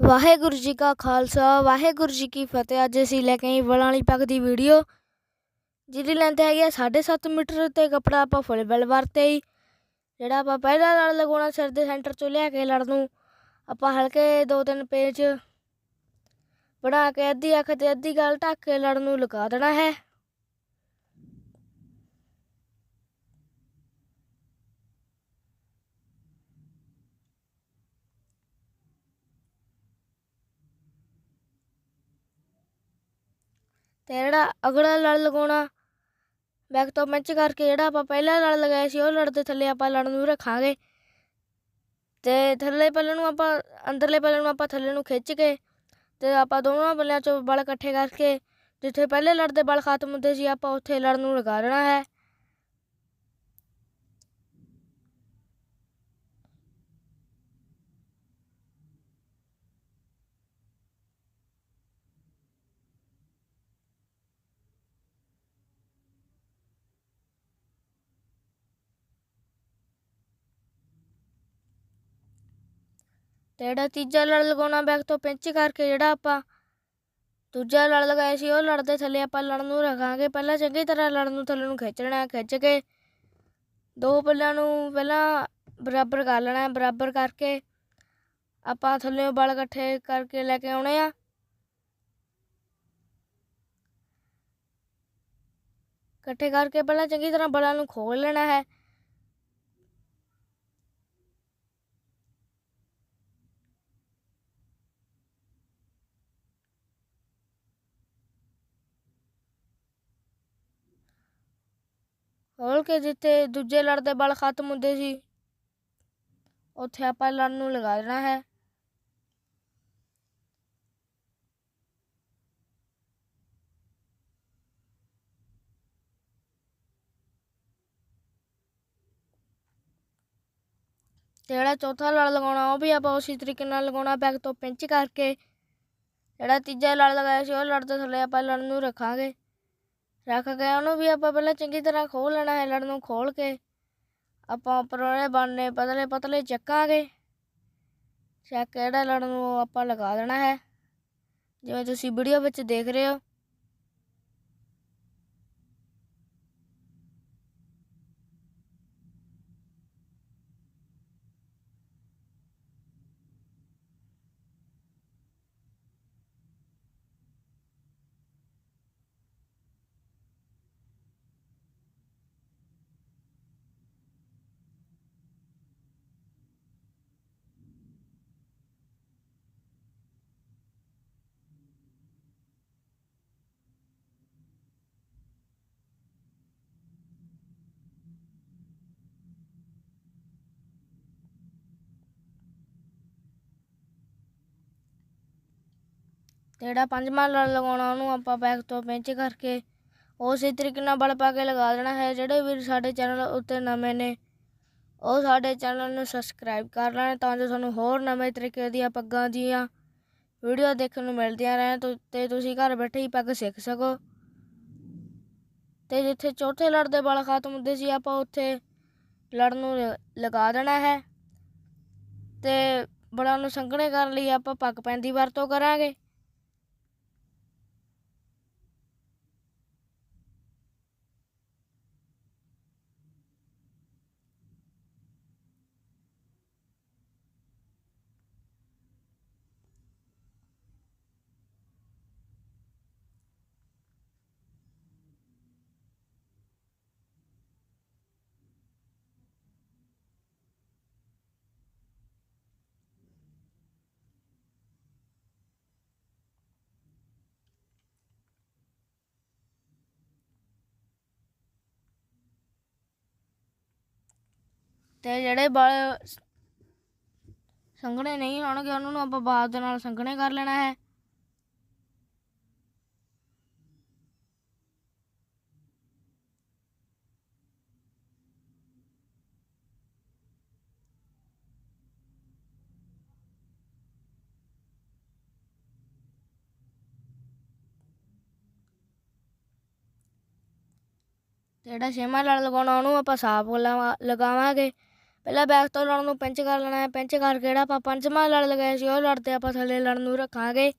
ਵਾਹਿਗੁਰੂ ਜੀ ਕਾ ਖਾਲਸਾ, ਵਾਹਿਗੁਰੂ ਜੀ ਕੀ ਫਤਿਹ। ਅੱਜ ਅਸੀਂ ਲੈ ਕੇ ਆਏ ਵਲਾਂ ਵਾਲੀ ਪੱਗ ਦੀ ਵੀਡੀਓ, ਜਿਹਦੀ ਲੈਂਥ ਹੈਗੀ ਆ 7.5 ਮੀਟਰ ਤੇ ਕੱਪੜਾ ਆਪਾਂ ਫੁੱਲ ਬੈਲ ਵਰਤੇ ਹੀ ਜਿਹੜਾ ਆਪਾਂ ਪਹਿਲਾਂ ਲੜ ਲਗਾਉਣਾ, ਸਿਰ ਦੇ ਸੈਂਟਰ ਚੋਂ ਲਿਆ ਕੇ ਲੜ ਨੂੰ, ਆਪਾਂ ਹਲਕੇ ਦੋ ਤਿੰਨ ਪੇਜ ਬਣਾ ਕੇ ਅੱਧੀ ਅੱਖ ਤੇ ਅੱਧੀ ਗੱਲ ਢੱਕ ਕੇ ਲੜ ਨੂੰ ਲਗਾ ਦੇਣਾ ਹੈ। ਤੇ ਜਿਹੜਾ ਅਗਲਾ ਲੜ ਲਗਾਉਣਾ ਬੈਕ ਤੋਂ ਮੈਚ ਕਰਕੇ ਜਿਹੜਾ ਆਪਾਂ ਪਹਿਲਾ ਲੜ ਲਗਾਇਆ ਸੀ, ਉਹ ਲੜ ਦੇ ਥੱਲੇ ਆਪਾਂ ਲੜ ਨੂੰ ਰੱਖਾਂਗੇ। ਤੇ ਥੱਲੇ ਪੱਲੇ ਨੂੰ ਆਪਾਂ, ਅੰਦਰਲੇ ਪੱਲੇ ਨੂੰ ਆਪਾਂ ਥੱਲੇ ਨੂੰ ਖਿੱਚ ਕੇ ਤੇ ਆਪਾਂ ਦੋਨਾਂ ਪੱਲਿਆਂ ਚੋਂ ਬਲ ਇਕੱਠੇ ਕਰਕੇ, ਜਿੱਥੇ ਪਹਿਲੇ ਲੜ ਦੇ ਬਲ ਖਤਮ ਹੁੰਦੇ ਸੀ, ਆਪਾਂ ਉੱਥੇ ਲੜ ਨੂੰ ਲਗਾ ਦੇਣਾ ਹੈ। ਤੇ ਜਿਹੜਾ ਤੀਜਾ ਲੜ ਲਗਾਉਣਾ ਬੈਕ ਤੋਂ ਪਿੰਚ ਕਰਕੇ ਜਿਹੜਾ ਆਪਾਂ ਦੂਜਾ ਲੜ ਲਗਾਇਆ ਸੀ, ਉਹ ਲੜ ਦੇ ਥੱਲੇ ਆਪਾਂ ਲੜ ਨੂੰ ਰੱਖਾਂਗੇ। ਪਹਿਲਾਂ ਚੰਗੀ ਤਰ੍ਹਾਂ ਲੜਨ ਨੂੰ ਥੱਲੇ ਨੂੰ ਖਿੱਚਣਾ, ਖਿੱਚ ਕੇ ਦੋ ਪੱਲਿਆਂ ਨੂੰ ਪਹਿਲਾਂ ਬਰਾਬਰ ਕਰ ਲੈਣਾ, ਬਰਾਬਰ ਕਰਕੇ ਆਪਾਂ ਥੱਲੇ ਬਲ ਇਕੱਠੇ ਕਰਕੇ ਲੈ ਕੇ ਆਉਣੇ ਆ। ਇਕੱਠੇ ਕਰਕੇ ਪਹਿਲਾਂ ਚੰਗੀ ਤਰ੍ਹਾਂ ਬਲਾਂ ਨੂੰ ਖੋਲ ਲੈਣਾ ਹੈ। ਖੋਲ ਕੇ ਜਿੱਥੇ ਦੂਜੇ ਲੜ ਦੇ ਬਲ ਖਤਮ ਹੁੰਦੇ ਸੀ, ਉੱਥੇ ਆਪਾਂ ਲੜ ਨੂੰ ਲਗਾ ਦੇਣਾ ਹੈ। ਤੇ ਜਿਹੜਾ ਚੌਥਾ ਲੜ ਲਗਾਉਣਾ, ਉਹ ਵੀ ਆਪਾਂ ਉਸੇ ਤਰੀਕੇ ਨਾਲ ਲਗਾਉਣਾ ਬੈਗ ਤੋਂ ਪਿੰਚ ਕਰਕੇ। ਜਿਹੜਾ ਤੀਜਾ ਲੜ ਲਗਾਇਆ ਸੀ, ਉਹ ਲੜ ਦੇ ਥੱਲੇ ਆਪਾਂ ਲੜ ਨੂੰ ਰੱਖਾਂਗੇ। ਰੱਖ ਕੇ ਉਹਨੂੰ ਵੀ ਆਪਾਂ ਪਹਿਲਾਂ ਚੰਗੀ ਤਰ੍ਹਾਂ ਖੋਲ ਲੈਣਾ ਹੈ ਲੜ ਨੂੰ ਖੋਲ ਕੇ। ਆਪਾਂ ਉੱਪਰ ਉਹਦੇ ਬਾਨੇ ਪਤਲੇ ਪਤਲੇ ਚੱਕਾਂਗੇ। ਚੱਕ ਜਿਹੜਾ ਲੜ ਨੂੰ ਆਪਾਂ ਲਗਾ ਦੇਣਾ ਹੈ। ਜਿਵੇਂ ਤੁਸੀਂ ਵੀਡੀਓ ਵਿੱਚ ਦੇਖ ਰਹੇ ਹੋ। ਤੇ ਜਿਹੜਾ ਪੰਜਵਾਂ ਲੜ ਲਗਾਉਣਾ, ਉਹਨੂੰ ਆਪਾਂ ਬੈਕ ਤੋਂ ਪਿੰਚ ਕਰਕੇ ਉਸੇ ਤਰੀਕੇ ਨਾਲ ਬਲ ਪਾ ਕੇ ਲਗਾ ਦੇਣਾ ਹੈ। ਜਿਹੜੇ ਵੀ ਸਾਡੇ ਚੈਨਲ ਉੱਤੇ ਨਵੇਂ ਨੇ, ਉਹ ਸਾਡੇ ਚੈਨਲ ਨੂੰ ਸਬਸਕ੍ਰਾਈਬ ਕਰ ਲੈਣ ਤਾਂ ਜੋ ਤੁਹਾਨੂੰ ਹੋਰ ਨਵੇਂ ਤਰੀਕੇ ਦੀਆਂ ਪੱਗਾਂ ਦੀਆਂ ਵੀਡੀਓ ਦੇਖਣ ਨੂੰ ਮਿਲਦੀਆਂ ਰਹਿਣ ਤੇ ਤੁਸੀਂ ਘਰ ਬੈਠੇ ਹੀ ਪੱਗ ਸਿੱਖ ਸਕੋ। ਤੇ ਜਿੱਥੇ ਚੌਥੇ ਲੜ ਦੇ ਬਲ ਖਤਮ ਹੁੰਦੇ ਸੀ, ਆਪਾਂ ਉੱਥੇ ਲੜ ਨੂੰ ਲਗਾ ਦੇਣਾ ਹੈ। ਤੇ ਬਲਾਂ ਨੂੰ ਸੰਘਣੇ ਕਰਨ ਲਈ ਆਪਾਂ ਪੱਗ ਪੈਣ ਦੀ ਵਰਤੋਂ ਕਰਾਂਗੇ। ਤੇ ਜਿਹੜੇ ਬਲ ਸੰਘਣੇ ਨਹੀਂ ਹੋਣਗੇ, ਉਹਨਾਂ ਨੂੰ ਆਪਾਂ ਬਾਅਦ ਦੇ ਨਾਲ ਸੰਘਣੇ ਕਰ ਲੈਣਾ ਹੈ। ਤੇ ਜਿਹੜਾ ਛੇਵਾਂ ਲੜ ਲਗਾਉਣਾ, ਉਹਨੂੰ ਆਪਾਂ ਸਾਫ਼ ਲਗਾਵਾਂਗੇ। ਪਹਿਲਾਂ ਬੈਕ ਤੋਂ ਲੜਨ ਨੂੰ ਪਿੰਚ ਕਰ ਲੈਣਾ ਹੈ, ਪਿੰਚ ਕਰਕੇ ਜਿਹੜਾ ਆਪਾਂ ਪੰਜਵਾਂ ਲੜ ਲਗਾਇਆ ਸੀ, ਉਹ ਲੜਦੇ ਆਪਾਂ ਥੱਲੇ ਲੜਨ ਨੂੰ ਰੱਖਾਂਗੇ।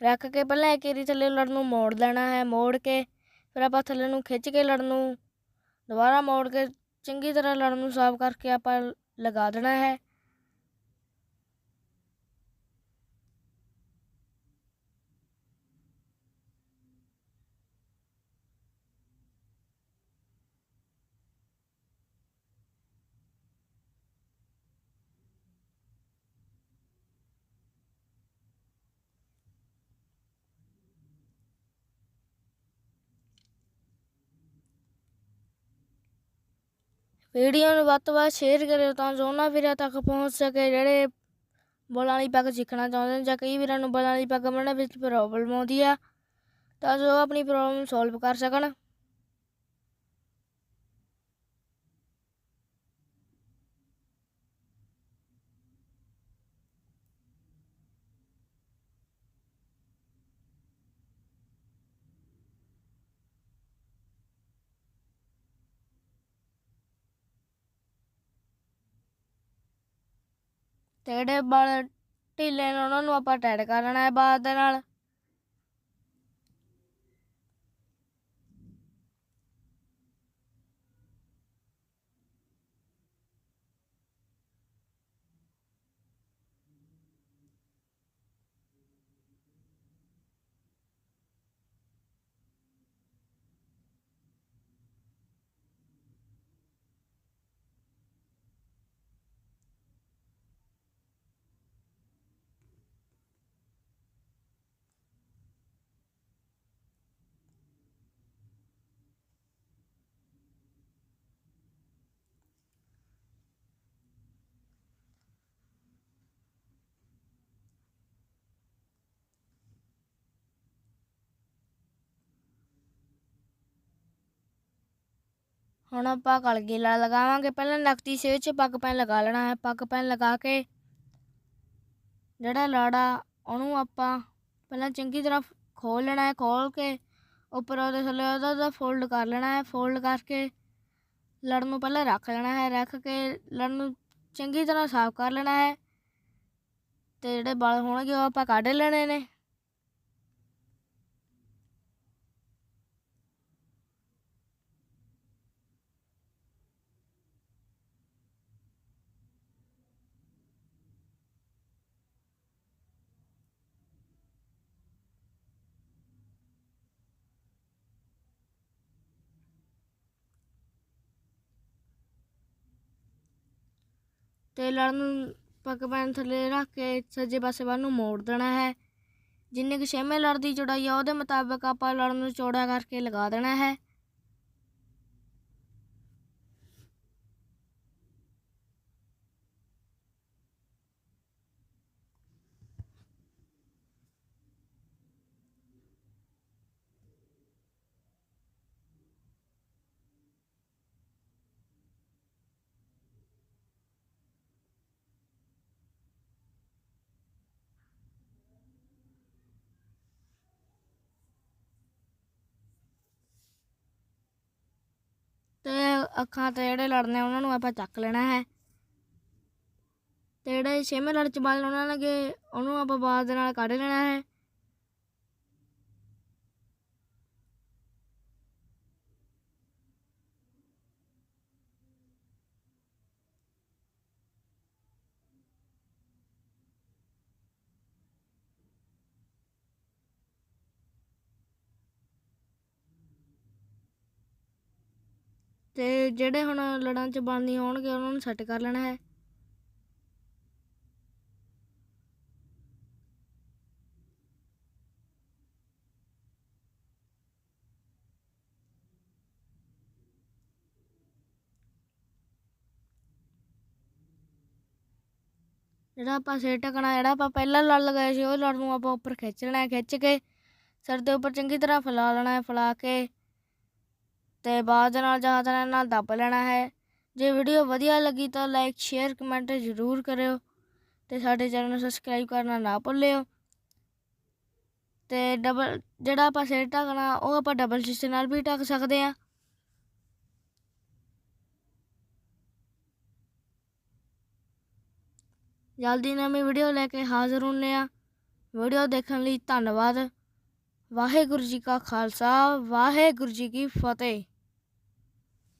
ਰੱਖ ਕੇ ਪਹਿਲਾਂ ਇੱਕ ਏਰੀ ਥੱਲੇ ਲੜਨ ਨੂੰ ਮੋੜ ਲੈਣਾ ਹੈ, ਮੋੜ ਕੇ ਫਿਰ ਆਪਾਂ ਥੱਲੇ ਨੂੰ ਖਿੱਚ ਕੇ ਲੜਨ ਨੂੰ ਦੁਬਾਰਾ ਮੋੜ ਕੇ ਚੰਗੀ ਤਰ੍ਹਾਂ ਲੜਨ ਨੂੰ ਸਾਫ਼ ਕਰਕੇ ਆਪਾਂ ਲਗਾ ਦੇਣਾ ਹੈ। ਵੀਡੀਓ ਨੂੰ ਵੱਧ ਤੋਂ ਵੱਧ ਸ਼ੇਅਰ ਕਰਿਓ ਤਾਂ ਜੋ ਉਹਨਾਂ ਵੀਰਾਂ ਤੱਕ ਪਹੁੰਚ ਸਕੇ ਜਿਹੜੇ ਬੋਲਾਂ ਵਾਲੀ ਪੱਗ ਸਿੱਖਣਾ ਚਾਹੁੰਦੇ ਨੇ ਜਾਂ ਕਈ ਵੀਰਾਂ ਨੂੰ ਬੋਲਾਂ ਵਾਲੀ ਪੱਗ ਬਣਨ ਵਿੱਚ ਪ੍ਰੋਬਲਮ ਆਉਂਦੀ ਆ ਤਾਂ ਜੋ ਉਹ ਆਪਣੀ ਪ੍ਰੋਬਲਮ ਸੋਲਵ ਕਰ ਸਕਣ। ਤੇ ਜਿਹੜੇ ਵਾਲ ਢੀਲੇ ਨੇ ਉਹਨਾਂ ਨੂੰ ਆਪਾਂ ਟੈਡ ਕਰ ਲੈਣਾ ਹੈ ਬਾਅਦ ਦੇ ਨਾਲ। ਹੁਣ ਆਪਾਂ ਕਲਗੀ ਕਲਗੀਲਾ ਲਗਾਵਾਂਗੇ। ਪਹਿਲਾਂ ਨਕਦੀ ਸੇਵ 'ਚ ਪੱਗ ਪੈਨ ਲਗਾ ਲੈਣਾ ਹੈ। ਪੱਗ ਪੈਨ ਲਗਾ ਕੇ ਜਿਹੜਾ ਲਾੜਾ, ਉਹਨੂੰ ਆਪਾਂ ਪਹਿਲਾਂ ਚੰਗੀ ਤਰ੍ਹਾਂ ਖੋਲ ਲੈਣਾ ਹੈ। ਖੋਲ ਕੇ ਉੱਪਰ ਉਹਦੇ ਥੱਲੇ ਉਹਦਾ ਉਹਦਾ ਫੋਲਡ ਕਰ ਲੈਣਾ ਹੈ। ਫੋਲਡ ਕਰਕੇ ਲੜ ਨੂੰ ਪਹਿਲਾਂ ਰੱਖ ਲੈਣਾ ਹੈ। ਰੱਖ ਕੇ ਲੜ ਨੂੰ ਚੰਗੀ ਤਰ੍ਹਾਂ ਸਾਫ਼ ਕਰ ਲੈਣਾ ਹੈ। ਤੇ ਜਿਹੜੇ ਵਾਲ ਹੋਣਗੇ ਉਹ ਆਪਾਂ ਕੱਢ ਲੈਣੇ ਨੇ। ਤੇ ਲੜ ਨੂੰ ਪੱਗ ਪੈਨ ਥੱਲੇ ਰੱਖ ਕੇ ਸੱਜੇ ਪਾਸੇ ਵੱਲ ਨੂੰ ਮੋੜ ਦੇਣਾ ਹੈ। ਜਿੰਨੇ ਕਿ ਛੇਵੇਂ ਲੜ ਦੀ ਚੌੜਾਈ ਆ, ਉਹਦੇ ਮੁਤਾਬਕ ਆਪਾਂ ਲੜ ਨੂੰ ਚੌੜਾ ਕਰਕੇ ਲਗਾ ਦੇਣਾ ਹੈ ਤੇ ਅੱਖਾਂ ਤੇ ਜਿਹੜੇ ਲੜਨੇ ਉਹਨਾਂ ਨੂੰ ਆਪਾਂ ਚੱਕ ਲੈਣਾ ਹੈ। ਤੇ ਜਿਹੜੇ ਛੇਵੇਂ ਲੜ ਚ ਬਾਲ ਉਹਨਾਂ ਲਗੇ, ਉਹਨੂੰ ਆਪਾਂ ਬਾਅਦ ਦੇ ਨਾਲ ਕੱਢ ਲੈਣਾ ਹੈ। ਤੇ ਜਿਹੜੇ ਹੁਣ ਲੜਾਂ ਚ ਬਲ ਹੋਣਗੇ, ਉਹਨਾਂ ਨੂੰ ਸੈੱਟ ਕਰ ਲੈਣਾ ਹੈ। ਜਿਹੜਾ ਆਪਾਂ ਸਿਰ ਢਕਣਾ ਜਿਹੜਾ ਆਪਾਂ ਪਹਿਲਾਂ ਲੜ ਲਗਾਇਆ ਸੀ, ਉਹ ਲੜ ਨੂੰ ਆਪਾਂ ਉੱਪਰ ਖਿੱਚਣਾ ਹੈ, ਖਿੱਚ ਕੇ ਸਿਰ ਦੇ ਉੱਪਰ ਚੰਗੀ ਤਰ੍ਹਾਂ ਫੈਲਾ ਲੈਣਾ ਹੈ, ਫੈਲਾ ਕੇ ਤੇ ਬਾਅਦ ਨਾਲ ਜਾਂ ਤਰ੍ਹਾਂ ਨਾਲ ਦੱਬ ਲੈਣਾ ਹੈ। ਜੇ ਵੀਡੀਓ ਵਧੀਆ ਲੱਗੀ ਤਾਂ ਲਾਈਕ ਸ਼ੇਅਰ ਕਮੈਂਟ ਜ਼ਰੂਰ ਕਰਿਓ ਤੇ ਸਾਡੇ ਚੈਨਲ ਨੂੰ ਸਬਸਕ੍ਰਾਈਬ ਕਰਨਾ ਨਾ ਭੁੱਲਿਓ। ਤੇ ਡਬਲ ਜਿਹੜਾ ਆਪਾਂ ਸਿਰ ਢੱਕਣਾ, ਉਹ ਆਪਾਂ ਡਬਲ ਸ਼ੀਸ਼ੇ ਨਾਲ ਵੀ ਢੱਕ ਸਕਦੇ ਆ ਜਲਦੀ ਨਵੀਂ ਵੀਡੀਓ ਲੈ ਕੇ ਹਾਜ਼ਰ ਹੁੰਨੇ ਆ ਵੀਡੀਓ ਦੇਖਣ ਲਈ ਧੰਨਵਾਦ। ਵਾਹਿਗੁਰੂ ਜੀ ਕਾ ਖਾਲਸਾ, ਵਾਹਿਗੁਰੂ ਜੀ ਕੀ ਫਤਿਹ।